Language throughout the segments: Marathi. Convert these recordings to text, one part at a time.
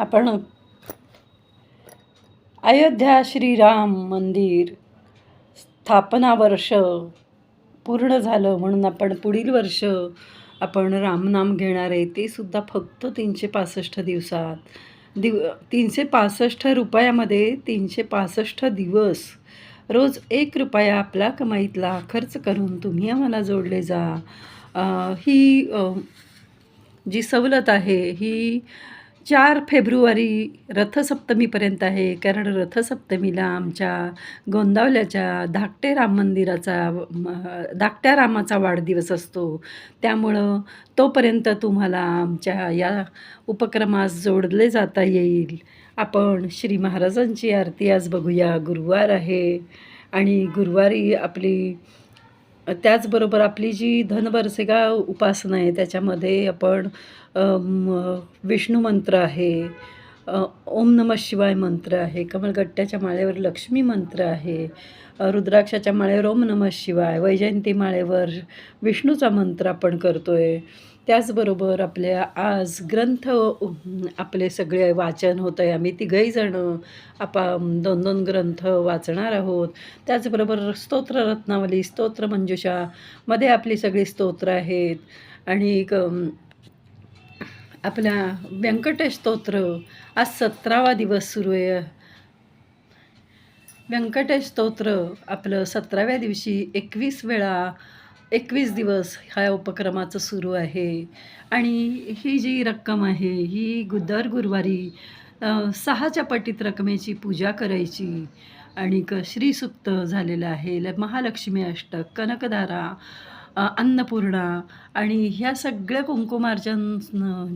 आपण अयोध्या श्रीराम मंदिर स्थापना वर्ष पूर्ण झालं म्हणून आपण पुढील वर्ष आपण रामनाम घेणार आहे. ते सुद्धा फक्त तीनशे पासष्ट दिवसात. दिव तीनशे पासष्ट रुपयामध्ये तीनशे पासष्ट दिवस. रोज एक रुपया आपला कमाईतला खर्च करून तुम्ही आम्हाला जोडले जा. आ, ही आ, जी सवलत आहे ही चार फेब्रुवारी रथसप्तमीपर्यंत आहे. कारण रथसप्तमीला आमच्या गोंदावल्याच्या धाकटे राम मंदिराचा धाकट्या रामाचा वाढदिवस असतो. त्यामुळं तोपर्यंत तुम्हाला आमच्या या उपक्रमास जोडले जाता येईल. आपण श्री महाराजांची आरती आज बघूया. गुरुवार आहे आणि गुरुवारी आपली त्याचबरोबर आपली जी धनबरसेगा उपासना आहे त्याच्यामध्ये आपण विष्णू मंत्र आहे ओम नम शिवाय मंत्र आहे कमलगट्ट्याच्या माळेवर लक्ष्मी मंत्र आहे रुद्राक्षाच्या माळेवर ओम नम शिवाय वैजयंती माळेवर विष्णूचा मंत्र आपण करतो आहे त्याचबरोबर आपल्या आज ग्रंथ आपले सगळे वाचन होतं आहे आम्ही तिघही जणं आपा दोन दोन ग्रंथ वाचणार आहोत. त्याचबरोबर स्तोत्र रत्नावली स्तोत्र मंजुषा मध्ये आपली सगळी स्तोत्र आहेत. आणि आपला आपल्या व्यंकटेश स्तोत्र आज सतरावा दिवस सुरू आहे. व्यंकटेश स्तोत्र आपलं सतराव्या दिवशी एकवीस वेळा एकवीस दिवस ह्या उपक्रमाचं सुरू आहे. आणि ही जी रक्कम आहे ही गु दर गुरुवारी सहाच्या पटीत रकमेची पूजा करायची. आणि क झालेलं आहे. ल महालक्ष्मी अष्टक कनकधारा अन्नपूर्णा आणि ह्या सगळ्या कुंकुमार्चन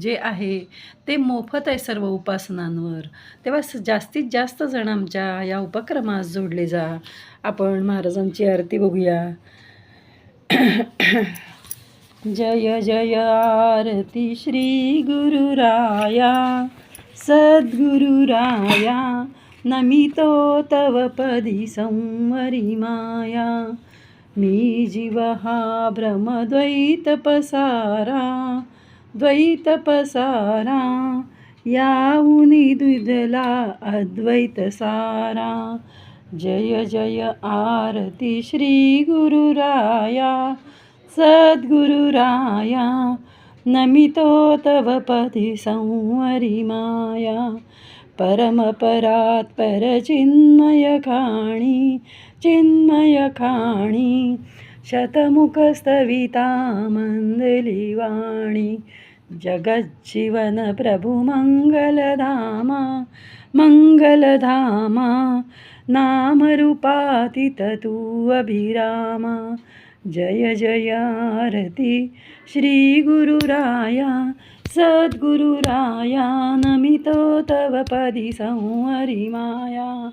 जे आहे ते मोफत आहे सर्व उपासनांवर. तेव्हा स जास्तीत जास्त जण आमच्या या उपक्रमास जोडले जा. आपण महाराजांची आरती बघूया. जय जय आरती श्री गुरुराया. सद्गुरुराया नमितो तव पदी संवरी माया. मी जीव हा भ्रमद्वैत पसारा द्वैत पसारा याऊनी द्विदला अद्वैत सारा जय जय आरती श्री गुरुराया सद्गुरुराया नमितो तव पदी संवरि माया परमपरात् चिन्मय खाणी शतमुख खाणी शतमुखस्तविता वाणी जगज्जीवन प्रभु मङ्गलधामा मङ्गलधामा नामरूपातीत तू अभिरामा जय जय आरती श्रीगुरुराया सद्गुरुराया नमितो तव पदि संहरि माया।